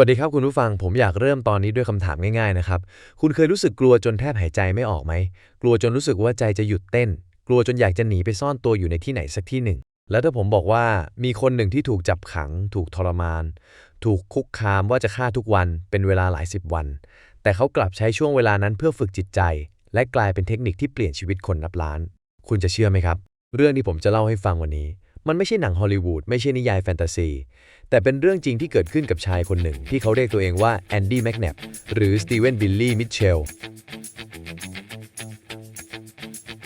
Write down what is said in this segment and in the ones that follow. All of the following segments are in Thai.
วัสดีครับคุณผู้ฟังผมอยากเริ่มตอนนี้ด้วยคำถามง่ายๆนะครับ คุณเคยรู้สึกกลัวจนแทบหายใจไม่ออกไหม กลัวจนรู้สึกว่าใจจะหยุดเต้น กลัวจนอยากจะหนีไปซ่อนตัวอยู่ในที่ไหนสักที่หนึ่ง แล้วถ้าผมบอกว่ามีคนหนึ่งที่ถูกจับขัง ถูกทรมาน ถูกคุกคามว่าจะฆ่าทุกวันเป็นเวลาหลายสิบวัน แต่เขากลับใช้ช่วงเวลานั้นเพื่อฝึกจิตใจ และกลายเป็นเทคนิคที่เปลี่ยนชีวิตคนนับล้าน คุณจะเชื่อไหมครับ เรื่องที่ผมจะเล่าให้ฟังวันนี้ มันไม่ใช่หนังฮอลลีวูดไม่ใช่นิยายแฟนตาซี แต่เป็นเรื่องจริงที่เกิดขึ้นกับชายคนหนึ่ง ที่เขาเรียกตัวเองว่าแอนดี้แมกนบหรือสตีเวนบิลลี่มิทเชล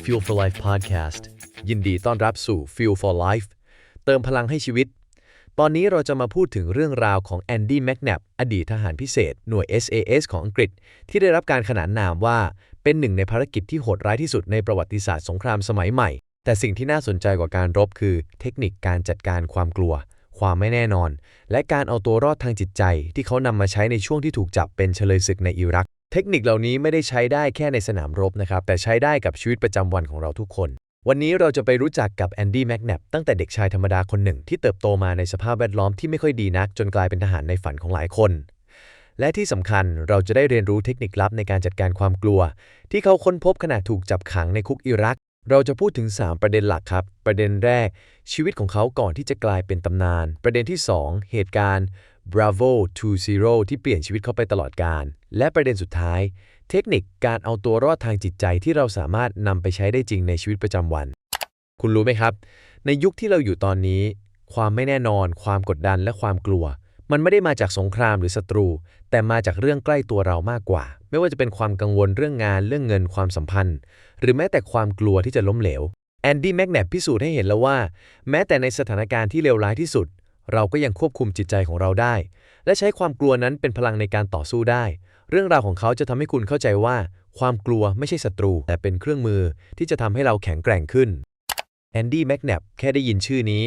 Fuel for Life Podcast ยินดีต้อนรับสู่ Fuel for Life เติมพลังให้ชีวิต ตอนนี้เราจะมาพูดถึงเรื่องราวของแอนดี้แมกนบอดีตทหารพิเศษ หน่วย SAS ของอังกฤษ ที่ได้รับการขนานนามว่าเป็นหนึ่งในภารกิจที่โหดร้ายที่สุดในประวัติศาสตร์สงครามสมัยใหม่ แต่สิ่งที่น่าสนใจกว่าการรบคือเทคนิคการจัดการความกลัว ความไม่แน่นอน และการเอาตัวรอดทางจิตใจ ที่เขานำมาใช้ในช่วงที่ถูกจับเป็นเฉลยศึกในอิรัก เทคนิคเหล่านี้ไม่ได้ใช้ได้แค่ในสนามรบนะครับ แต่ใช้ได้กับชีวิตประจำวันของเราทุกคน วันนี้เราจะไปรู้จักกับแอนดี้แมกนบตั้งแต่เด็กชายธรรมดาคนหนึ่ง ที่เติบโตมาในสภาพแวดล้อมที่ไม่ค่อยดีนัก จนกลายเป็นทหารในฝันของหลายคนและที่สำคัญเราจะได้เรียนรู้เทคนิคลับในการจัดการความกลัว ที่เขาค้นพบขณะถูกจับขังในคุกอิรัก เราจะพูดถึง 3 ประเด็นหลักครับ ประเด็นแรก ชีวิตของเขาก่อนที่จะกลายเป็นตำนาน ประเด็นที่ 2 เหตุการณ์ Bravo 20 ที่เปลี่ยนชีวิตเขาไปตลอดกาลและประเด็นสุดท้าย เทคนิคการเอาตัวรอดทางจิตใจที่เราสามารถนำไปใช้ได้จริงในชีวิตประจำวัน คุณรู้ไหมครับ ในยุคที่เราอยู่ตอนนี้ ความไม่แน่นอน ความกดดันและความกลัว มันไม่ได้มาจากสงครามหรือศัตรู แต่มาจากเรื่องใกล้ตัวเรามากกว่า ไม่ว่าจะเป็นความกังวลเรื่องงานเรื่องเงินความสัมพันธ์ หรือแม้แต่ความกลัวที่จะล้มเหลวแอนดี้แมกนบพิสูจน์ให้เห็นแล้วว่า แม้แต่ในสถานการณ์ที่เลวร้ายที่สุด เราก็ยังควบคุมจิตใจของเราได้ และใช้ความกลัวนั้นเป็นพลังในการต่อสู้ได้ เรื่องราวของเขาจะทำให้คุณเข้าใจว่า ความกลัวไม่ใช่ศัตรู แต่เป็นเครื่องมือที่จะทำให้เราแข็งแกร่งขึ้นแอนดี้แมกนบแค่ได้ยินชื่อนี้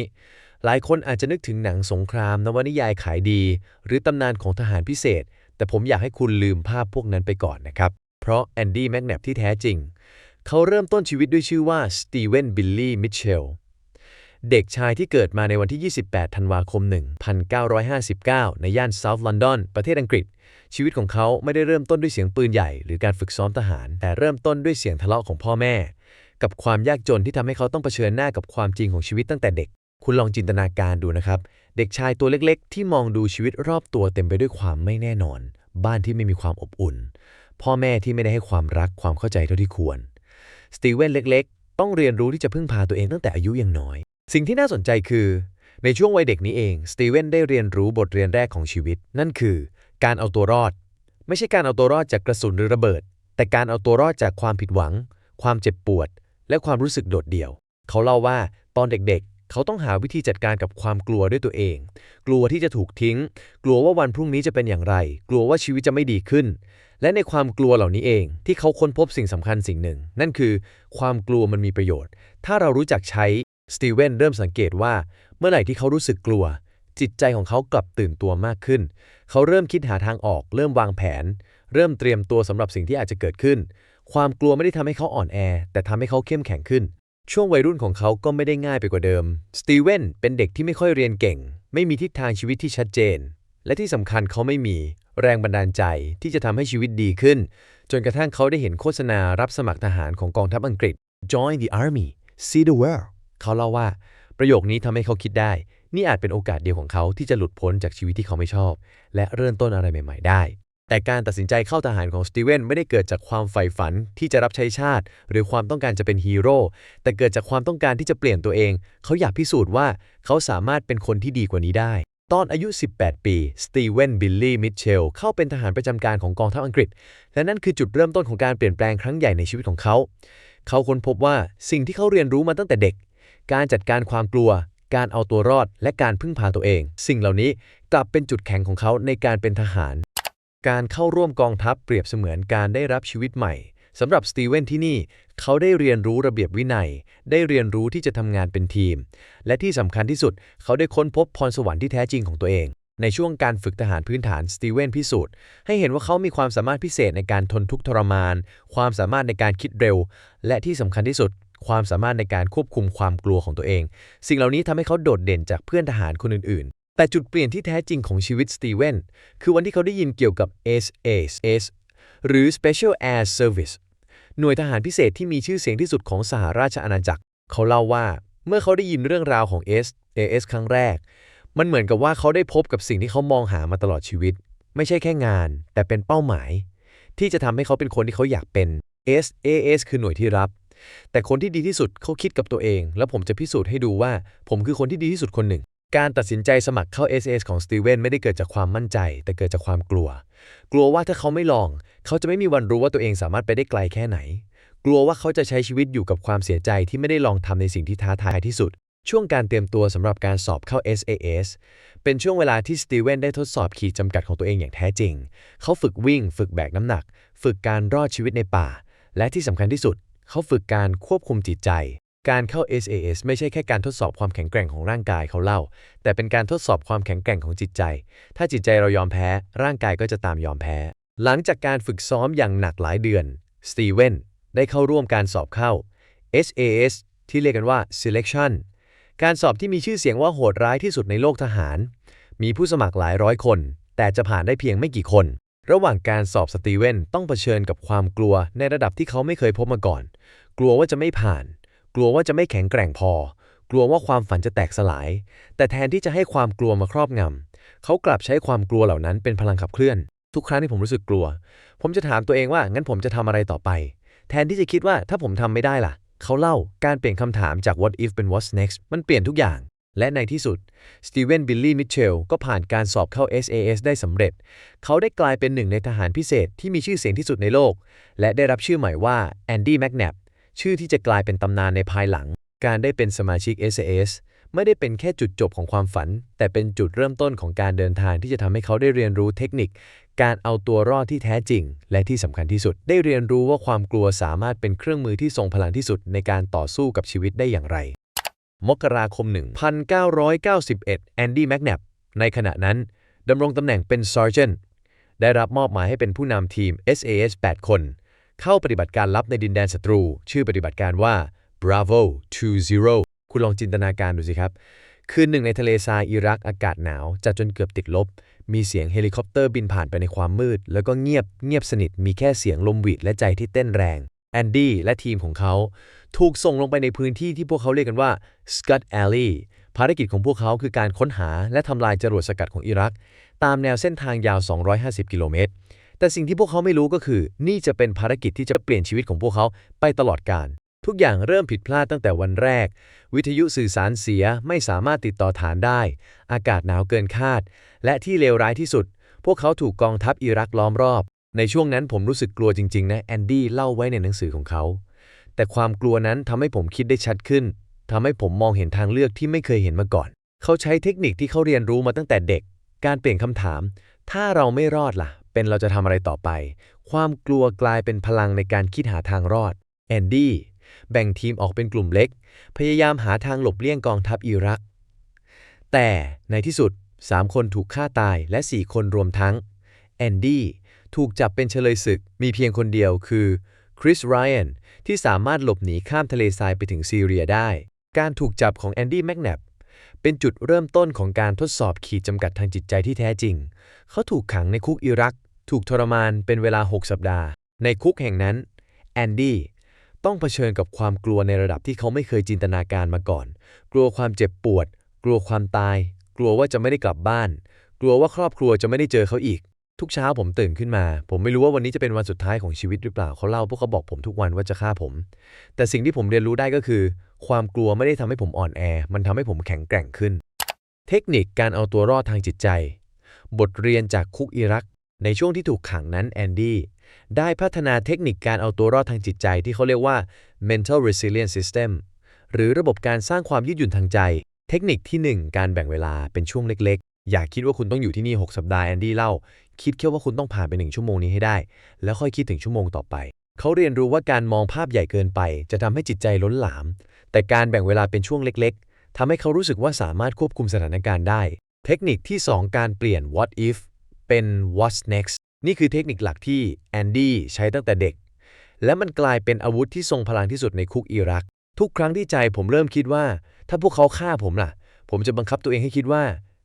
หลายคนอาจจะนึกถึงหนังสงครามนวนิยายขายดี หรือตำนานของทหารพิเศษ แต่ผมอยากให้คุณลืมภาพพวกนั้นไปก่อนนะครับ เพราะแอนดี้แมกนบที่แท้จริง เขาเริ่มต้นชีวิตด้วยชื่อว่าสตีเวนบิลลี่มิเชลเด็กชายที่เกิดมาในวันที่ 28 ธันวาคม 1959 ในย่านเซาท์ลอนดอน ประเทศอังกฤษ ชีวิตของเขาไม่ได้เริ่มต้นด้วยเสียงปืนใหญ่ หรือการฝึกซ้อมทหาร แต่เริ่มต้นด้วยเสียงทะเลาะของพ่อแม่ กับความยากจนที่ทำให้เขาต้องเผชิญหน้ากับความจริงของชีวิตตั้งแต่เด็ก คุณลองจินตนาการดูนะครับ เด็กชายตัวเล็กๆ ที่มองดูชีวิตรอบตัวเต็มไปด้วยความไม่แน่นอน บ้านที่ไม่มีความอบอุ่น พ่อแม่ที่ไม่ได้ให้ความรักความเข้าใจเท่าที่ควร สตีเวนเล็กๆ ต้องเรียนรู้ที่จะพึ่งพาตัวเองตั้งแต่อายุยังน้อย สิ่งที่น่าสนใจคือ ในช่วงวัยเด็กนี้เอง สตีเวนได้เรียนรู้บทเรียนแรกของชีวิต นั่นคือ การเอาตัวรอด ไม่ใช่การเอาตัวรอดจากกระสุนหรือระเบิด แต่การเอาตัวรอดจากความผิดหวัง ความเจ็บปวด และความรู้สึกโดดเดี่ยว เขาเล่าว่าตอนเด็กๆ เขาต้องหาวิธีจัดการกับความกลัวด้วยตัวเอง กลัวที่จะถูกทิ้ง กลัวว่าวันพรุ่งนี้จะเป็นอย่างไร กลัวว่าชีวิตจะไม่ดีขึ้น และในความกลัวเหล่านี้เอง ที่เขาค้นพบสิ่งสำคัญสิ่งหนึ่ง นั่นคือ ความกลัวมันมีประโยชน์ ถ้าเรารู้จักใช้สตีเวนเริ่มสังเกตว่า เมื่อไหร่ที่เขารู้สึกกลัว จิตใจของเขากลับตื่นตัวมากขึ้น เขาเริ่มคิดหาทางออก เริ่มวางแผน เริ่มเตรียมตัวสำหรับสิ่งที่อาจจะเกิดขึ้น ความกลัวไม่ได้ทำให้เขาอ่อนแอ แต่ทำให้เขาเข้มแข็งขึ้น ช่วงวัยรุ่นของเขาก็ไม่ได้ง่ายไปกว่าเดิม สตีเวนเป็นเด็กที่ไม่ค่อยเรียนเก่ง ไม่มีทิศทางชีวิตที่ชัดเจน และที่สำคัญเขาไม่มีแรงบันดาลใจที่จะทำให้ชีวิตดีขึ้น จนกระทั่งเขาได้เห็นโฆษณารับสมัครทหารของกองทัพอังกฤษ Join the army see the world เขาเล่าว่า ประโยคนี้ทำให้เขาคิดได้ นี่อาจเป็นโอกาสเดียวของเขาที่จะหลุดพ้นจากชีวิตที่เขาไม่ชอบ และเริ่มต้นอะไรใหม่ ๆ ได้ แต่การตัดสินใจเข้าทหารของสตีเวนไม่ได้เกิดจากความใฝ่ฝันที่จะรับใช้ชาติ หรือความต้องการจะเป็นฮีโร่แต่เกิดจากความต้องการที่จะเปลี่ยนตัวเอง เขาอยากพิสูจน์ว่าเขาสามารถเป็นคนที่ดีกว่านี้ได้ ตอนอายุ 18 ปีสตีเวนบิลลี่มิทเชลเข้าเป็นทหารประจำการของกองทัพอังกฤษ และนั่นคือจุดเริ่มต้นของการเปลี่ยนแปลงครั้งใหญ่ในชีวิตของเขา เขาค้นพบว่าสิ่งที่เขาเรียนรู้มาตั้งแต่เด็ก การจัดการความกลัวการเอาตัวรอดและการพึ่งพาตัวเอง สิ่งเหล่านี้กลับเป็นจุดแข็งของเขาในการเป็นทหาร การเข้าร่วมกองทัพเปรียบเสมือนการได้รับชีวิตใหม่สำหรับสตีเวนที่นี่ เขาได้เรียนรู้ระเบียบวินัย ได้เรียนรู้ที่จะทำงานเป็นทีม และที่สำคัญที่สุด เขาได้ค้นพบพรสวรรค์ที่แท้จริงของตัวเอง ในช่วงการฝึกทหารพื้นฐานสตีเวนพิสูจน์ให้เห็นว่าเขามีความสามารถพิเศษในการทนทุกข์ทรมาน ความสามารถในการคิดเร็ว และที่สำคัญที่สุด ความสามารถในการควบคุมความกลัวของตัวเอง สิ่งเหล่านี้ทำให้เขาโดดเด่นจากเพื่อนทหารคนอื่น แต่จุดเปลี่ยนที่แท้จริงของชีวิตสตีเวนคือวันที่เขาได้ยินเกี่ยวกับ SAS หรือ Special Air Service หน่วยทหารพิเศษที่มีชื่อเสียงที่สุดของสหราชอาณาจักร เขาเล่าว่าเมื่อเขาได้ยินเรื่องราวของ SAS ครั้งแรก มันเหมือนกับว่าเขาได้พบกับสิ่งที่เขามองหามาตลอดชีวิต ไม่ใช่แค่งาน แต่เป็นเป้าหมาย ที่จะทำให้เขาเป็นคนที่เขาอยากเป็น SAS คือหน่วยที่รับ แต่คนที่ดีที่สุดเขาคิดกับตัวเอง แล้วผมจะพิสูจน์ให้ดูว่า ผมคือคนที่ดีที่สุดคนหนึ่ง การตัดสินใจสมัครเข้า SAS ของสตีเวนไม่ได้เกิดจากความมั่นใจ แต่เกิดจากความกลัว กลัวว่าถ้าเขาไม่ลอง เขาจะไม่มีวันรู้ว่าตัวเองสามารถไปได้ไกลแค่ไหน กลัวว่าเขาจะใช้ชีวิตอยู่กับความเสียใจที่ไม่ได้ลองทำในสิ่งที่ท้าทายที่สุด ช่วงการเตรียมตัวสำหรับการสอบเข้า SAS เป็นช่วงเวลาที่สตีเวนได้ทดสอบขีดจำกัดของตัวเองอย่างแท้จริง เขาฝึกวิ่ง ฝึกแบกน้ำหนัก ฝึกการรอดชีวิตในป่า และที่สำคัญที่สุด เขาฝึกการควบคุมจิตใจ การเข้า SAS ไม่ใช่แค่การทดสอบความแข็งแกร่งของร่างกายเขาเล่า แต่เป็นการทดสอบความแข็งแกร่งของจิตใจ ถ้าจิตใจเรายอมแพ้ ร่างกายก็จะตามยอมแพ้ หลังจากการฝึกซ้อมอย่างหนักหลายเดือน สตีเวนได้เข้าร่วมการสอบเข้า SAS ที่เรียกกันว่า selection การสอบที่มีชื่อเสียงว่าโหดร้ายที่สุดในโลกทหาร มีผู้สมัครหลายร้อยคน แต่จะผ่านได้เพียงไม่กี่คน ระหว่างการสอบสตีเวนต้องเผชิญกับความกลัวในระดับที่เขาไม่เคยพบมาก่อน กลัวว่าจะไม่ผ่าน กลัวว่าจะไม่แข็งแกร่งพอ กลัวว่าความฝันจะแตกสลาย แต่แทนที่จะให้ความกลัวมาครอบงำเขากลับใช้ความกลัวเหล่านั้นเป็นพลังขับเคลื่อน ทุกครั้งที่ผมรู้สึกกลัว ผมจะถามตัวเองว่างั้นผมจะทำอะไรต่อไป แทนที่จะคิดว่าถ้าผมทำไม่ได้ล่ะ เขาเล่าการเปลี่ยนคำถามจาก what if เป็น what's next มันเปลี่ยนทุกอย่างและในที่สุด สตีเวนบิลลี่มิเชลก็ผ่านการสอบเข้า SAS ได้สำเร็จ เขาได้กลายเป็นหนึ่งในทหารพิเศษที่มีชื่อเสียงที่สุดในโลก และได้รับชื่อใหม่ว่าแอนดี้แมกนับ ชื่อที่จะกลายเป็นตำนานในภายหลัง การได้เป็นสมาชิก SAS ไม่ได้เป็นแค่จุดจบของความฝัน แต่เป็นจุดเริ่มต้นของการเดินทางที่จะทำให้เขาได้เรียนรู้เทคนิค การเอาตัวรอดที่แท้จริง และที่สำคัญที่สุด ได้เรียนรู้ว่าความกลัวสามารถเป็นเครื่องมือที่ทรงพลังที่สุดในการต่อสู้กับชีวิตได้อย่างไร มกราคม 1991 แอนดี้แมกนับในขณะนั้นดำรงตำแหน่งเป็น Sergeant ได้รับมอบหมายให้เป็นผู้นำทีม SAS 8 คน เข้าปฏิบัติการลับในดินแดนศัตรู ชื่อปฏิบัติการว่า Bravo 20 คุณลองจินตนาการดูสิครับ คืนหนึ่งในทะเลทรายอิรักอากาศหนาวจัดจนเกือบติดลบ มีเสียงเฮลิคอปเตอร์บินผ่านไปในความมืด แล้วก็เงียบเงียบสนิทมีแค่เสียงลมหวีดและใจที่เต้นแรงแอนดี้และทีมของเขา ถูกส่งลงไปในพื้นที่ที่พวกเขาเรียกกันว่า Scud Alley ภารกิจของพวกเขาคือการค้นหาและทำลายจรวดสกัดของอิรัก ตามแนวเส้นทางยาว 250 กิโลเมตร แต่สิ่งที่พวกเขาไม่รู้ก็คือ นี่จะเป็นภารกิจที่จะเปลี่ยนชีวิตของพวกเขาไปตลอดกาลทุกอย่างเริ่มผิดพลาดตั้งแต่วันแรก วิทยุสื่อสารเสียไม่สามารถติดต่อฐานได้ อากาศหนาวเกินคาด และที่เลวร้ายที่สุด พวกเขาถูกกองทัพอิรักล้อมรอบ ในช่วงนั้นผมรู้สึกกลัวจริง ๆ นะแอนดี้เล่าไว้ในหนังสือของเขา แต่ความกลัวนั้นทำให้ผมคิดได้ชัดขึ้นทำให้ผมมองเห็นทางเลือกที่ไม่เคยเห็นมาก่อน เขาใช้เทคนิคที่เขาเรียนรู้มาตั้งแต่เด็ก การเปลี่ยนคำถาม ถ้าเราไม่รอดล่ะ เป็นเราจะทำอะไรต่อไป ความกลัวกลายเป็นพลังในการคิดหาทางรอด แอนดี้แบ่งทีมออกเป็นกลุ่มเล็ก พยายามหาทางหลบเลี่ยงกองทัพอิรัก แต่ในที่สุด 3 คนถูกฆ่าตายและ 4 คนรวมทั้ง แอนดี้ถูกจับเป็นเฉลยศึก มีเพียงคนเดียวคือคริสไรอันที่สามารถหลบหนีข้ามทะเลทรายไปถึงซีเรียได้ การถูกจับของแอนดี้แมกนับเป็นจุดเริ่มต้นของการทดสอบขีดจำกัดทางจิตใจที่แท้จริง เขาถูกขังในคุกอิรัก ถูกทรมานเป็นเวลา 6 สัปดาห์ ในคุกแห่งนั้นแอนดี้ต้องเผชิญกับความกลัวในระดับที่เขาไม่เคยจินตนาการมาก่อน กลัวความเจ็บปวด กลัวความตาย กลัวว่าจะไม่ได้กลับบ้าน กลัวว่าครอบครัวจะไม่ได้เจอเขาอีก ทุกเช้าผมตื่นขึ้นมา ผมไม่รู้ว่าวันนี้จะเป็นวันสุดท้ายของชีวิตหรือเปล่า เขาเล่าพวกเขาบอกผมทุกวันว่าจะฆ่าผม แต่สิ่งที่ผมเรียนรู้ได้ก็คือ ความกลัวไม่ได้ทำให้ผมอ่อนแอ มันทำให้ผมแข็งแกร่งขึ้น เทคนิคการเอาตัวรอดทางจิตใจ บทเรียนจากคุกอิรัก ในช่วงที่ถูกขังนั้นแอนดี้ได้พัฒนาเทคนิคการเอาตัวรอดทางจิตใจที่เขาเรียกว่า mental resilience system หรือระบบการสร้างความยืดหยุ่นทางใจ เทคนิคที่ 1 การแบ่งเวลาเป็นช่วงเล็กๆ อย่าคิดว่าคุณต้องอยู่ที่นี่ 6 สัปดาห์แอนดี้เล่า คิดแค่ว่าคุณต้องผ่านไป 1 ชั่วโมงนี้ให้ได้ แล้วค่อยคิดถึงชั่วโมงต่อไป เขาเรียนรู้ว่าการมองภาพใหญ่เกินไป จะทำให้จิตใจล้นหลาม แต่การแบ่งเวลาเป็นช่วงเล็ก ๆทำให้เขารู้สึกว่าสามารถควบคุมสถานการณ์ได้ เทคนิคที่ 2 การเปลี่ยน what if เป็น what's next นี่คือเทคนิคหลักที่แอนดี้ใช้ตั้งแต่เด็ก และมันกลายเป็นอาวุธที่ทรงพลังที่สุดในคุกอิรัก ทุกครั้งที่ใจผมเริ่มคิดว่า ถ้าพวกเขาฆ่าผมล่ะ ผมจะบังคับตัวเองให้คิดว่า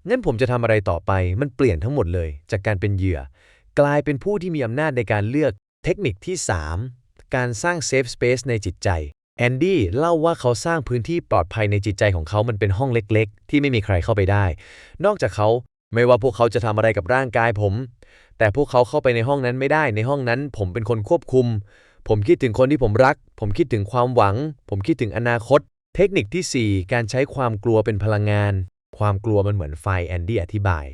งั้นผมจะทำอะไรต่อไป มันเปลี่ยนทั้งหมดเลย จากการเป็นเหยื่อ กลายเป็นผู้ที่มีอำนาจในการเลือก เทคนิคที่ 3 การสร้างเซฟสเปซในจิตใจแอนดี้เล่าว่าเขาสร้างพื้นที่ปลอดภัยในจิตใจของเขามันเป็นห้องเล็ก ๆ ที่ไม่มีใครเข้าไปได้ นอกจากเขา ไม่ว่าพวกเขาจะทำอะไรกับร่างกายผม แต่พวกเขาเข้าไปในห้องนั้นไม่ได้ ในห้องนั้น ผมเป็นคนควบคุม ผมคิดถึงคนที่ผมรัก ผมคิดถึงความหวัง ผมคิดถึงอนาคต เทคนิคทีสี่ 4 การใช้ความกลัวเป็นพลังงาน ความกลัวมันเหมือนไฟแอนดี้อธิบาย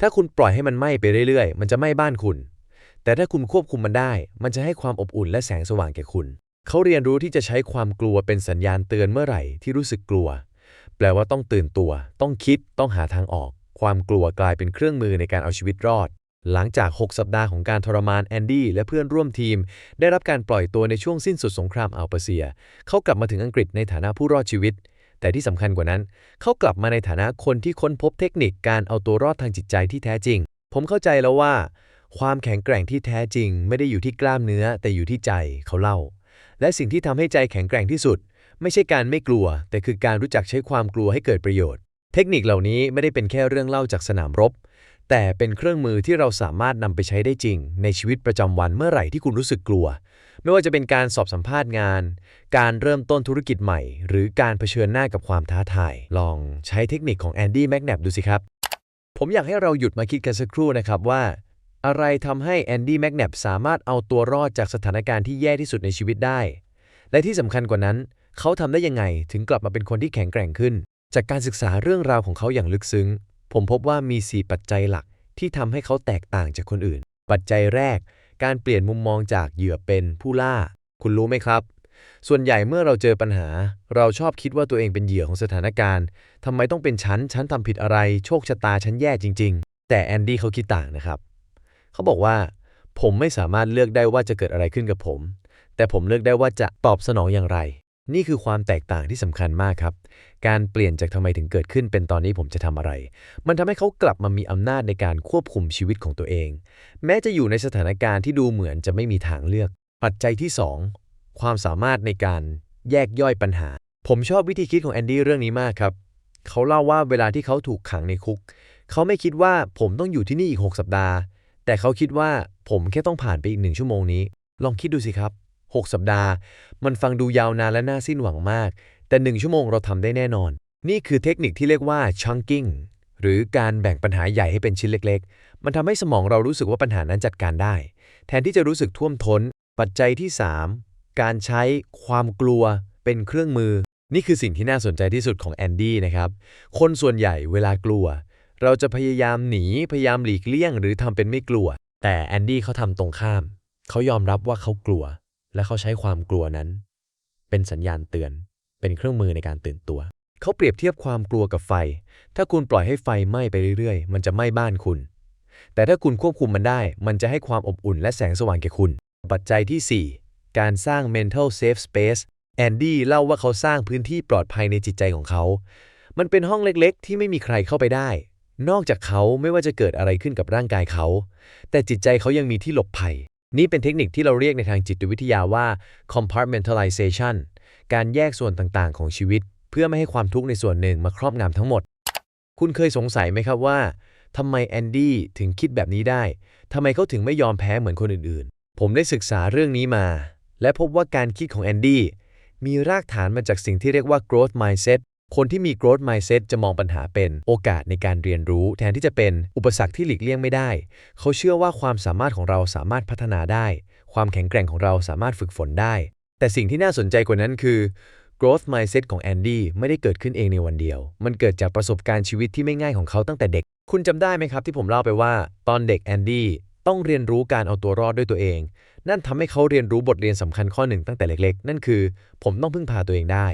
ถ้าคุณปล่อยให้มันไหม้ไปเรื่อยๆ มันจะไหม้บ้านคุณ แต่ถ้าคุณควบคุมมันได้ มันจะให้ความอบอุ่นและแสงสว่างแก่คุณ เขาเรียนรู้ที่จะใช้ความกลัวเป็นสัญญาณเตือนเมื่อไหร่ที่รู้สึกกลัว แปลว่าต้องตื่นตัว ต้องคิด ต้องหาทางออก ความกลัวกลายเป็นเครื่องมือในการเอาชีวิตรอด หลังจาก 6 สัปดาห์ของการทรมานแอนดี้และเพื่อนร่วมทีม ได้รับการปล่อยตัวในช่วงสิ้นสุดสงครามอัลเปเซีย เขากลับมาถึงอังกฤษในฐานะผู้รอดชีวิต แต่ที่สำคัญกว่านั้น เขากลับมาในฐานะคนที่ค้นพบเทคนิคการเอาตัวรอดทางจิตใจที่แท้จริง ผมเข้าใจแล้วว่า ความแข็งแกร่งที่แท้จริง ไม่ได้อยู่ที่กล้ามเนื้อแต่อยู่ที่ใจเขาเล่า และสิ่งที่ทำให้ใจแข็งแกร่งที่สุด ไม่ใช่การไม่กลัว แต่คือการรู้จักใช้ความกลัวให้เกิดประโยชน์ เทคนิคเหล่านี้ไม่ได้เป็นแค่เรื่องเล่าจากสนามรบ แต่เป็นเครื่องมือที่เราสามารถนำไปใช้ได้จริง ในชีวิตประจำวันเมื่อไหร่ที่คุณรู้สึกกลัว ไม่ว่าจะเป็นการสอบสัมภาษณ์งาน การเริ่มต้นธุรกิจใหม่ หรือการเผชิญหน้ากับความท้าทาย ลองใช้เทคนิคของแอนดี้แมกแนบดูสิครับ ผมอยากให้เราหยุดมาคิดกันสักครู่นะครับว่า อะไรทำให้แอนดี้แมกแนบสามารถเอาตัวรอดจากสถานการณ์ที่แย่ที่สุดในชีวิตได้ และที่สำคัญกว่านั้น เขาทำได้ยังไงถึงกลับมาเป็นคนที่แข็งแกร่งขึ้น จากการศึกษาเรื่องราวของเขาอย่างลึกซึ้ง ผมพบว่ามี 4 ปัจจัยหลักที่ทำให้เขาแตกต่างจากคนอื่น ปัจจัยแรก การเปลี่ยนมุมมองจากเหยื่อเป็นผู้ล่า คุณรู้ไหมครับ ส่วนใหญ่เมื่อเราเจอปัญหา เราชอบคิดว่าตัวเองเป็นเหยื่อของสถานการณ์ทำไมต้องเป็นฉัน ฉันทำผิดอะไร โชคชะตาฉันแย่จริง ๆ แต่แอนดี้เขาคิดต่างนะครับ เขาบอกว่า ผมไม่สามารถเลือกได้ว่าจะเกิดอะไรขึ้นกับผม แต่ผมเลือกได้ว่าจะตอบสนองอย่างไร นี่คือความแตกต่างที่สำคัญมากครับ การเปลี่ยนจากทำไมถึงเกิดขึ้นเป็นตอนนี้ผมจะทำอะไร มันทำให้เขากลับมามีอำนาจในการควบคุมชีวิตของตัวเอง แม้จะอยู่ในสถานการณ์ที่ดูเหมือนจะไม่มีทางเลือก ปัจจัยที่ 2 ความสามารถในการแยกย่อยปัญหา ผมชอบวิธีคิดของแอนดี้เรื่องนี้มากครับ เขาเล่าว่าเวลาที่เขาถูกขังในคุก เขาไม่คิดว่าผมต้องอยู่ที่นี่อีก 6 สัปดาห์ แต่เขาคิดว่าผมแค่ต้องผ่านไปอีกหนึ่งชั่วโมงนี้ ลองคิดดูสิครับ 6 สัปดาห์ มันฟังดูยาวนานและน่าสิ้นหวังมาก แต่หนึ่งชั่วโมงเราทำได้แน่นอน นี่คือเทคนิคที่เรียกว่า chunking หรือการแบ่งปัญหาใหญ่ให้เป็นชิ้นเล็ก ๆ มันทำให้สมองเรารู้สึกว่าปัญหานั้นจัดการได้ แทนที่จะรู้สึกท่วมท้น ปัจจัยที่ 3 การใช้ความกลัวเป็นเครื่องมือ นี่คือสิ่งที่น่าสนใจที่สุดของแอนดี้นะครับ คนส่วนใหญ่เวลากลัว เราจะพยายามหนี พยายามหลีกเลี่ยง หรือทำเป็นไม่กลัว แต่แอนดี้เขาทำตรงข้าม เขายอมรับว่าเขากลัว และเขาใช้ความกลัวนั้น เป็นสัญญาณเตือน เป็นเครื่องมือในการตื่นตัว เขาเปรียบเทียบความกลัวกับไฟ ถ้าคุณปล่อยให้ไฟไหม้ไปเรื่อยๆ มันจะไหม้บ้านคุณ แต่ถ้าคุณควบคุมมันได้ มันจะให้ความอบอุ่นและแสงสว่างแก่คุณ ปัจจัยที่ 4 การสร้าง mental safe space แอนดี้เล่าว่าเขาสร้างพื้นที่ปลอดภัยในจิตใจของเขา มันเป็นห้องเล็กๆ ที่ไม่มีใครเข้าไปได้ นอกจากเขาไม่ว่าจะเกิดอะไรขึ้นกับร่างกายเขา แต่จิตใจเขายังมีที่หลบภัย นี่เป็นเทคนิคที่เราเรียกในทางจิตวิทยาว่า compartmentalization การแยกส่วนต่างๆ ของชีวิต เพื่อไม่ให้ความทุกข์ในส่วนหนึ่งมาครอบงำทั้งหมด คุณเคยสงสัยไหมครับว่าทำไมแอนดี้ถึงคิดแบบนี้ได้ทำไมเขาถึงไม่ยอมแพ้เหมือนคนอื่นๆ ผมได้ศึกษาเรื่องนี้มา และพบว่าการคิดของแอนดี้มีรากฐานมาจากสิ่งที่เรียกว่า growth mindset คนที่มี growth mindset จะมองปัญหาเป็นโอกาสในการเรียนรู้ แทนที่จะเป็นอุปสรรคที่หลีกเลี่ยงไม่ได้ เขาเชื่อว่าความสามารถของเราสามารถพัฒนาได้ ความแข็งแกร่งของเราสามารถฝึกฝนได้ แต่สิ่งที่น่าสนใจกว่านั้นคือ growth mindset ของแอนดี้ไม่ได้เกิดขึ้นเองในวันเดียว มันเกิดจากประสบการณ์ชีวิตที่ไม่ง่ายของเขาตั้งแต่เด็ก คุณจำได้ไหมครับที่ผมเล่าไปว่า ตอนเด็กแอนดี้ต้องเรียนรู้การเอาตัวรอดด้วยตัวเอง นั่นทำให้เขาเรียนรู้บทเรียนสำคัญข้อหนึ่งตั้งแต่เล็กๆ นั่นคือ ผมต้องพึ่งพาตัวเองได้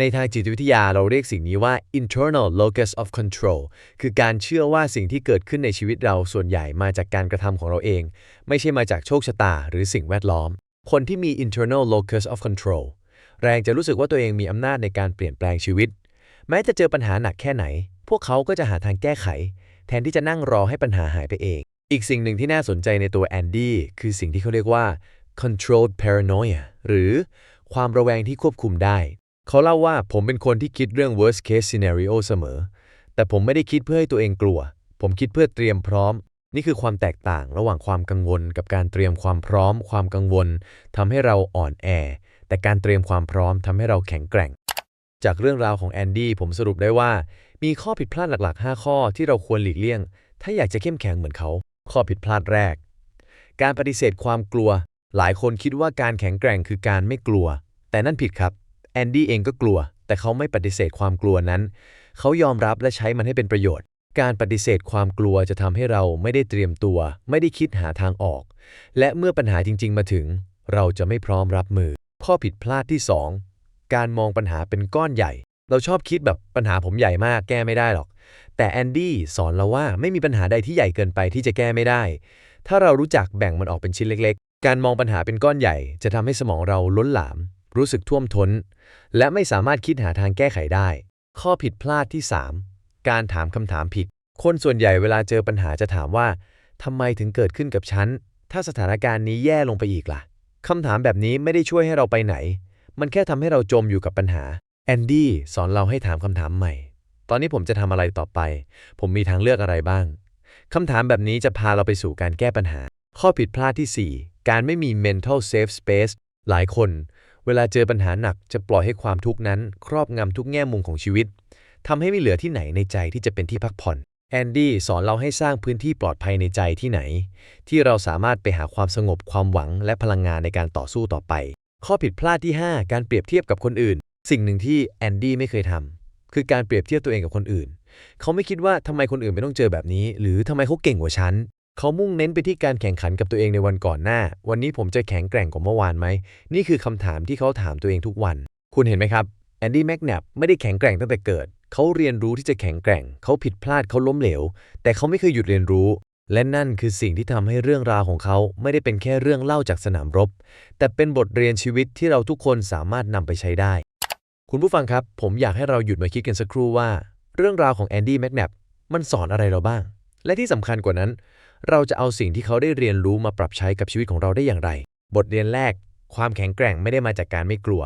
ในทางจิตวิทยาเราเรียกสิ่งนี้ว่า internal locus of control คือการเชื่อว่าสิ่งที่เกิดขึ้นในชีวิตเราส่วนใหญ่มาจากการกระทำของเราเอง ไม่ใช่มาจากโชคชะตาหรือสิ่งแวดล้อม คนที่มี internal locus of control แรงจะรู้สึกว่าตัวเองมีอำนาจในการเปลี่ยนแปลงชีวิต แม้จะเจอปัญหาหนักแค่ไหน พวกเขาก็จะหาทางแก้ไข แทนที่จะนั่งรอให้ปัญหาหายไปเอง อีกสิ่งหนึ่งที่น่าสนใจในตัวแอนดี้คือสิ่งที่เขาเรียกว่า controlled paranoia หรือความระแวงที่ควบคุมได้ เขาเล่าว่าผมเป็นคนที่คิดเรื่อง worst case scenario เสมอ แต่ผมไม่ได้คิดเพื่อให้ตัวเองกลัว ผมคิดเพื่อเตรียมพร้อม นี่คือความแตกต่างระหว่างความกังวล กับการเตรียมความพร้อม ความกังวลทำให้เราอ่อนแอ แต่การเตรียมความพร้อมทำให้เราแข็งแกร่ง จากเรื่องราวของแอนดี้ผมสรุปได้ว่า มีข้อผิดพลาดหลัก ๆ 5 ข้อที่เราควรหลีกเลี่ยง ถ้าอยากจะเข้มแข็งเหมือนเขา ข้อผิดพลาดแรก การปฏิเสธความกลัว หลายคนคิดว่าการแข็งแกร่งคือการไม่กลัว แต่นั่นผิดครับ แอนดี้เองก็กลัว แต่เขาไม่ปฏิเสธความกลัวนั้น เขายอมรับและใช้มันให้เป็นประโยชน์ การปฏิเสธความกลัวจะทำให้เราไม่ได้เตรียมตัว ไม่ได้คิดหาทางออก และเมื่อปัญหาจริง ๆ มาถึง เราจะไม่พร้อมรับมือ ข้อผิดพลาดที่ 2 การมองปัญหาเป็นก้อนใหญ่ เราชอบคิดแบบปัญหาผมใหญ่มากแก้ไม่ได้หรอก แต่แอนดี้สอนเราว่าไม่มีปัญหาใดที่ใหญ่เกินไปที่จะแก้ไม่ได้ ถ้าเรารู้จักแบ่งมันออกเป็นชิ้นเล็ก ๆ การมองปัญหาเป็นก้อนใหญ่ จะทำให้สมองเราล้นหลาม รู้สึกท่วมท้น และไม่สามารถคิดหาทางแก้ไขได้ ข้อผิดพลาดที่ 3 การถามคำถามผิด คนส่วนใหญ่เวลาเจอปัญหาจะถามว่าทำไมถึงเกิดขึ้นกับฉัน ถ้าสถานการณ์นี้แย่ลงไปอีกล่ะคำถามแบบนี้ไม่ได้ช่วยให้เราไปไหน มันแค่ทำให้เราจมอยู่กับปัญหา แอนดี้สอนเราให้ถามคำถามใหม่ ตอนนี้ผมจะทำอะไรต่อไป ผมมีทางเลือกอะไรบ้างคำถามแบบนี้จะพาเราไปสู่การแก้ปัญหา ข้อผิดพลาดที่ 4 การไม่มี mental safe space หลายคน เวลาเจอปัญหาหนักจะปล่อยให้ความทุกข์นั้น ครอบงำทุกแง่มุมของชีวิตทำให้ไม่เหลือที่ไหนในใจที่จะเป็นที่พักผ่อนแอนดี้สอนเราให้สร้างพื้นที่ปลอดภัยในใจที่ไหน ที่เราสามารถไปหาความสงบความหวังและพลังงานในการต่อสู้ต่อไป ข้อผิดพลาดที่ 5 การเปรียบเทียบกับคนอื่น สิ่งหนึ่งที่แอนดี้ไม่เคยทำคือการเปรียบเทียบตัวเองกับคนอื่น เขาไม่คิดว่าทำไมคนอื่นไม่ต้องเจอแบบนี้ หรือทำไมเขาเก่งกว่าฉัน เขามุ่งเน้นไปที่การแข่งขันกับตัวเองในวันก่อนหน้า วันนี้ผมจะแข็งแกร่งกว่าเมื่อวานไหม นี่คือคำถามที่เขาถามตัวเองทุกวัน คุณเห็นไหมครับ แอนดี้แมกนับไม่ได้แข็งแกร่งตั้งแต่เกิด เขาเรียนรู้ที่จะแข็งแกร่ง เขาผิดพลาด เขาล้มเหลว แต่เขาไม่เคยหยุดเรียนรู้ และนั่นคือสิ่งที่ทำให้เรื่องราวของเขาไม่ได้เป็นแค่เรื่องเล่าจากสนามรบ แต่เป็นบทเรียนชีวิตที่เราทุกคนสามารถนำไปใช้ได้ คุณผู้ฟังครับ ผมอยากให้เราหยุดมาคิดกันสักครู่ว่า เรื่องราวของแอนดี้แมกนับมันสอนอะไรเราบ้าง และที่สำคัญกว่านั้น เราจะเอาสิ่งที่เขาได้เรียนรู้มาปรับใช้กับชีวิตของเราได้อย่างไร บทเรียนแรก ความแข็งแกร่งไม่ได้มาจากการไม่กลัว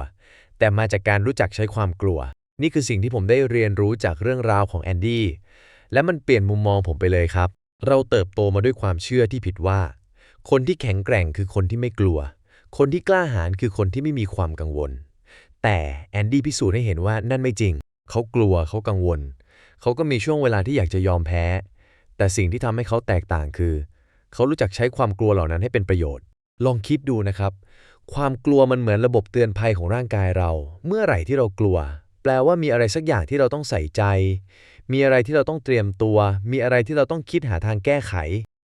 แต่มาจากการรู้จักใช้ความกลัว นี่คือสิ่งที่ผมได้เรียนรู้จากเรื่องราวของแอนดี้ และมันเปลี่ยนมุมมองผมไปเลยครับ เราเติบโตมาด้วยความเชื่อที่ผิดว่า คนที่แข็งแกร่งคือคนที่ไม่กลัว คนที่กล้าหาญคือคนที่ไม่มีความกังวล แต่แอนดี้พิสูจน์ให้เห็นว่านั่นไม่จริง เขากลัวเขากังวล เขาก็มีช่วงเวลาที่อยากจะยอมแพ้ แต่สิ่งที่ทำให้เขาแตกต่างคือ เขารู้จักใช้ความกลัวเหล่านั้นให้เป็นประโยชน์ ลองคิดดูนะครับ ความกลัวมันเหมือนระบบเตือนภัยของร่างกายเรา เมื่อไหร่ที่เรากลัว แปลว่ามีอะไรสักอย่างที่เราต้องใส่ใจ มีอะไรที่เราต้องเตรียมตัว มีอะไรที่เราต้องคิดหาทางแก้ไข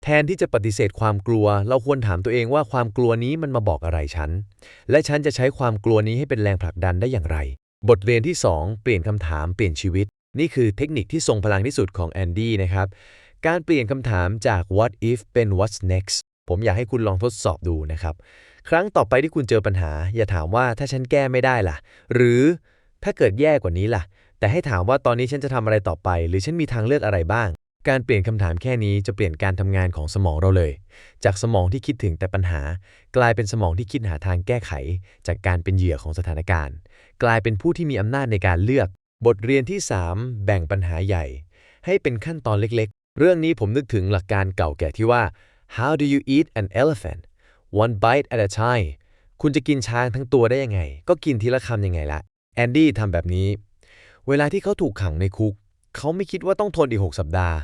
แทนที่จะปฏิเสธความกลัว เราควรถามตัวเองว่าความกลัวนี้มันมาบอกอะไรฉัน และฉันจะใช้ความกลัวนี้ให้เป็นแรงผลักดันได้อย่างไร บทเรียนที่ 2 เปลี่ยนคำถามเปลี่ยนชีวิต นี่คือเทคนิคที่ทรงพลังที่สุดของแอนดี้นะครับ การเปลี่ยนคำถามจาก what if เป็น what's next ผมอยากให้คุณลองทดสอบดูนะครับ ครั้งต่อไปที่คุณเจอปัญหา อย่าถามว่าถ้าฉันแก้ไม่ได้ล่ะ หรือถ้าเกิดแย่กว่านี้ล่ะ แต่ให้ถามว่าตอนนี้ฉันจะทำอะไรต่อไป หรือฉันมีทางเลือกอะไรบ้าง การเปลี่ยนคำถามแค่นี้จะเปลี่ยนการทำงานของสมองเราเลย จากสมองที่คิดถึงแต่ปัญหา กลายเป็นสมองที่คิดหาทางแก้ไข จากการเป็นเหยื่อของสถานการณ์ กลายเป็นผู้ที่มีอำนาจในการเลือก บทเรียนที่ 3 แบ่งปัญหาใหญ่ ให้เป็นขั้นตอนเล็ก เรื่องนี้ผมนึกถึงหลักการเก่าแก่ที่ว่า how do you eat an elephant one bite at a time คุณจะกินช้างทั้งตัวได้ยังไง ก็กินทีละคำยังไงละแอนดี้ทำแบบนี้ เวลาที่เขาถูกขังในคุก เขาไม่คิดว่าต้องทนอีก 6 สัปดาห์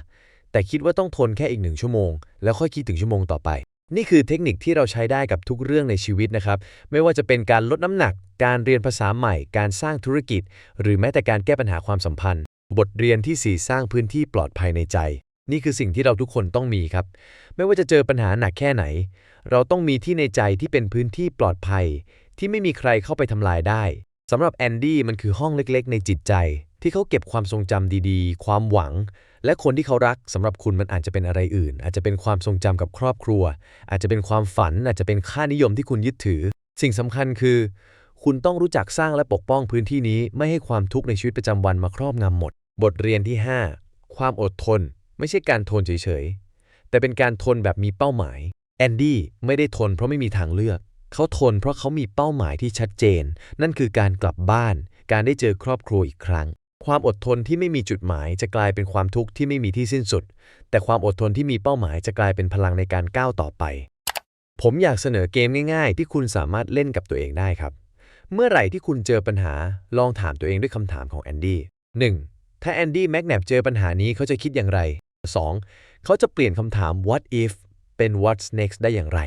แต่คิดว่าต้องทนแค่อีกหนึ่งชั่วโมง แล้วค่อยคิดถึงชั่วโมงต่อไป นี่คือเทคนิคที่เราใช้ได้กับทุกเรื่องในชีวิตนะครับ ไม่ว่าจะเป็นการลดน้ำหนัก การเรียนภาษาใหม่ การสร้างธุรกิจ หรือแม้แต่การแก้ปัญหาความสัมพันธ์ บทเรียนที่ 4 สร้างพื้นที่ปลอดภัยในใจ นี่คือสิ่งที่เราทุกคนต้องมีครับ ไม่ว่าจะเจอปัญหาหนักแค่ไหน เราต้องมีที่ในใจที่เป็นพื้นที่ปลอดภัย ที่ไม่มีใครเข้าไปทำลายได้สำหรับแอนดี้มันคือห้องเล็กๆ ในจิตใจ ที่เขาเก็บความทรงจำดีๆ ความหวัง และคนที่เขารักสำหรับคุณมันอาจจะเป็นอะไรอื่น อาจจะเป็นความทรงจำกับครอบครัว อาจจะเป็นความฝัน อาจจะเป็นค่านิยมที่คุณยึดถือ สิ่งสำคัญคือ คุณต้องรู้จักสร้างและปกป้องพื้นที่นี้ ไม่ให้ความทุกข์ในชีวิตประจำวันมาครอบงำหมด บทเรียนที่ 5 ความอดทน ไม่ใช่การทนเฉยๆ แต่เป็นการทนแบบมีเป้าหมาย แอนดี้ไม่ได้ทนเพราะไม่มีทางเลือก เขาทนเพราะเขามีเป้าหมายที่ชัดเจน นั่นคือการกลับบ้าน การได้เจอครอบครัวอีกครั้ง ความอดทนที่ไม่มีจุดหมายจะกลายเป็นความทุกข์ที่ไม่มีที่สิ้นสุด แต่ความอดทนที่มีเป้าหมายจะกลายเป็นพลังในการก้าวต่อไป ผมอยากเสนอเกมง่ายๆ ที่คุณสามารถเล่นกับตัวเองได้ครับ เมื่อไหร่ที่คุณเจอปัญหา ลองถามตัวเองด้วยคำถามของแอนดี้ 1. ถ้าแอนดี้แมกแนบเจอปัญหานี้เขาจะคิดอย่างไร 2. เขาจะเปลี่ยนคำถาม what if เป็น what's next ได้อย่างไร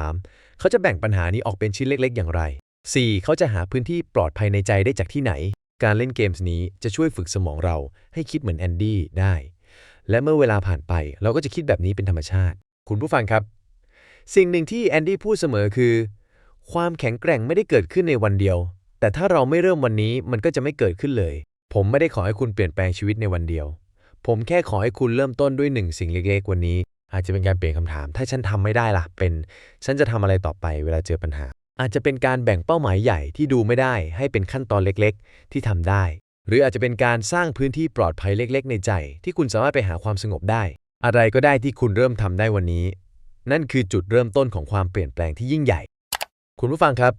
3. เขาจะแบ่งปัญหานี้ออกเป็นชิ้นเล็ก ๆ อย่างไร 4. เขาจะหาพื้นที่ปลอดภัยในใจได้จากที่ไหน การเล่นเกมส์นี้จะช่วยฝึกสมองเราให้คิดเหมือนแอนดี้ได้ และเมื่อเวลาผ่านไปเราก็จะคิดแบบนี้เป็นธรรมชาติ คุณผู้ฟังครับ สิ่งหนึ่งที่แอนดี้พูดเสมอคือ ความแข็งแกร่งไม่ได้เกิดขึ้นในวันเดียว แต่ถ้าเราไม่เริ่มวันนี้มันก็จะไม่เกิดขึ้นเลย ผมไม่ได้ขอให้คุณเปลี่ยนแปลงชีวิตในวันเดียว ผมแค่ขอให้คุณเริ่มต้นด้วยหนึ่งสิ่งเล็กๆ วันนี้ อาจจะเป็นการเปลี่ยนคำถาม ถ้าฉันทำไม่ได้ล่ะ เป็น ฉันจะทำอะไรต่อไปเวลาเจอปัญหา อาจจะเป็นการแบ่งเป้าหมายใหญ่ที่ดูไม่ได้ ให้เป็นขั้นตอนเล็กๆ ที่ทำได้ หรืออาจจะเป็นการสร้างพื้นที่ปลอดภัยเล็ก ๆ ในใจ ที่คุณสามารถไปหาความสงบได้ อะไรก็ได้ที่คุณเริ่มทำได้วันนี้ นั่นคือจุดเริ่มต้นของความเปลี่ยนแปลงที่ยิ่งใหญ่ คุณผู้ฟังครับ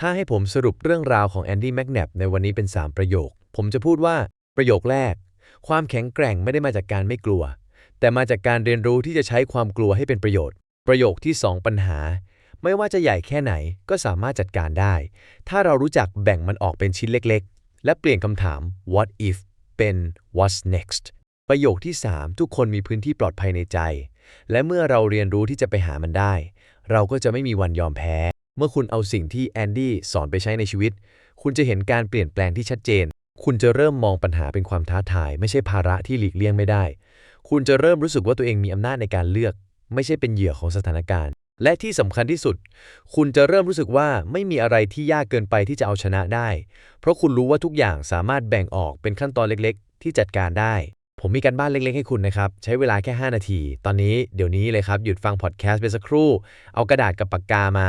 ถ้าให้ผมสรุปเรื่องราวของแอนดี้แมกแนบในวันนี้เป็น 3 ประโยค ผมจะพูดว่าประโยคแรก ความแข็งแกร่งไม่ได้มาจากการไม่กลัว แต่มาจากการเรียนรู้ที่จะใช้ความกลัวให้เป็นประโยชน์ ประโยคที่ 2 ปัญหา ไม่ว่าจะใหญ่แค่ไหนก็สามารถจัดการได้ ถ้าเรารู้จักแบ่งมันออกเป็นชิ้นเล็กๆ และเปลี่ยนคำถาม what if เป็น what's next ประโยคที่ 3 ทุกคนมีพื้นที่ปลอดภัยในใจ และเมื่อเราเรียนรู้ที่จะไปหามันได้ เราก็จะไม่มีวันยอมแพ้ เมื่อคุณเอาสิ่งที่แอนดี้สอนไปใช้ในชีวิต คุณจะเห็นการเปลี่ยนแปลงที่ชัดเจน คุณจะเริ่มมองปัญหาเป็นความท้าทาย ไม่ใช่ภาระที่หลีกเลี่ยงไม่ได้ คุณจะเริ่มรู้สึกว่าตัวเองมีอำนาจในการเลือก ไม่ใช่เป็นเหยื่อของสถานการณ์ และที่สำคัญที่สุด คุณจะเริ่มรู้สึกว่าไม่มีอะไรที่ยากเกินไปที่จะเอาชนะได้ เพราะคุณรู้ว่าทุกอย่างสามารถแบ่งออกเป็นขั้นตอนเล็กๆ ที่จัดการได้ ผมมีการบ้านเล็กๆ ให้คุณนะครับ ใช้เวลาแค่ 5 นาที ตอนนี้เดี๋ยวนี้เลยครับหยุดฟังพอดแคสต์ไปสักครู่ เอากระดาษกับปากกามา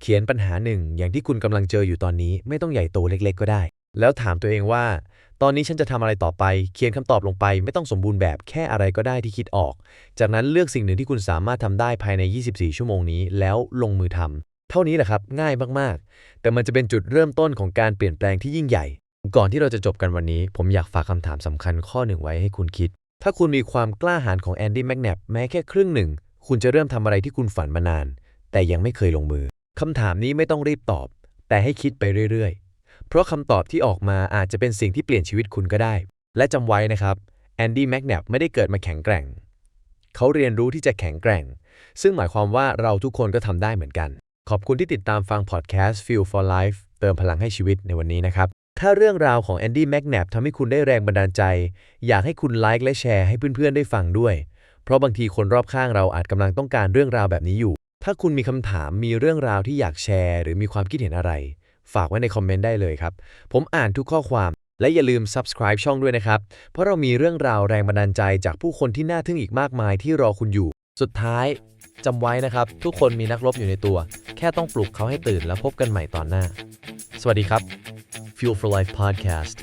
เขียนปัญหาหนึ่งอย่างที่คุณกำลังเจออยู่ตอนนี้ไม่ต้องใหญ่โตเล็ก ๆ ก็ได้ แล้วถามตัวเองว่า ตอนนี้ฉันจะทำอะไรต่อไป เขียนคำตอบลงไป ไม่ต้องสมบูรณ์แบบแค่อะไรก็ได้ที่คิดออก จากนั้นเลือกสิ่งหนึ่งที่คุณสามารถทำได้ภายใน 24 ชั่วโมงนี้ แล้วลงมือทำเท่านี้แหละครับ ง่ายมากๆ แต่มันจะเป็นจุดเริ่มต้นของการเปลี่ยนแปลงที่ยิ่งใหญ่ ก่อนที่เราจะจบกันวันนี้ ผมอยากฝากคำถามสำคัญข้อหนึ่งไว้ให้คุณคิด ถ้าคุณมีความกล้าหาญของแอนดี้แมกแนบแม้แค่ครึ่งหนึ่ง คุณจะเริ่มทำอะไรที่คุณฝันมานาน แต่ยังไม่เคยลงมือคำถามนี้ไม่ต้องรีบตอบ แต่ให้คิดไปเรื่อยๆ เพราะคำตอบที่ออกมาอาจจะเป็นสิ่งที่เปลี่ยนชีวิตคุณก็ได้ และจำไว้นะครับแอนดี้แมกแนบไม่ได้เกิดมาแข็งแกร่ง เขาเรียนรู้ที่จะแข็งแกร่ง ซึ่งหมายความว่าเราทุกคนก็ทำได้เหมือนกัน ขอบคุณที่ติดตามฟังพอดแคสต์ Feel for Life เติมพลังให้ชีวิตในวันนี้นะครับ ถ้าเรื่องราวของแอนดี้แมกแนบทำให้คุณได้แรงบันดาลใจ อยากให้คุณไลค์และแชร์ให้เพื่อนๆได้ฟังด้วย เพราะบางทีคนรอบข้างเราอาจกำลังต้องการเรื่องราวแบบนี้อยู่ ถ้าคุณมีคำถามมีเรื่องราวที่อยากแชร์ หรือมีความคิดเห็นอะไร ฝากไว้ในคอมเมนต์ได้เลยครับ ผมอ่านทุกข้อความและอย่าลืม subscribe ช่องด้วยนะครับ เพราะเรามีเรื่องราวแรงบันดาลใจจากผู้คนที่น่าทึ่งอีกมากมายที่รอคุณอยู่ สุดท้ายจำไว้นะครับ ทุกคนมีนักรบอยู่ในตัว แค่ต้องปลุกเขาให้ตื่นแล้วพบกันใหม่ตอนหน้า สวัสดีครับ Fuel for Life Podcast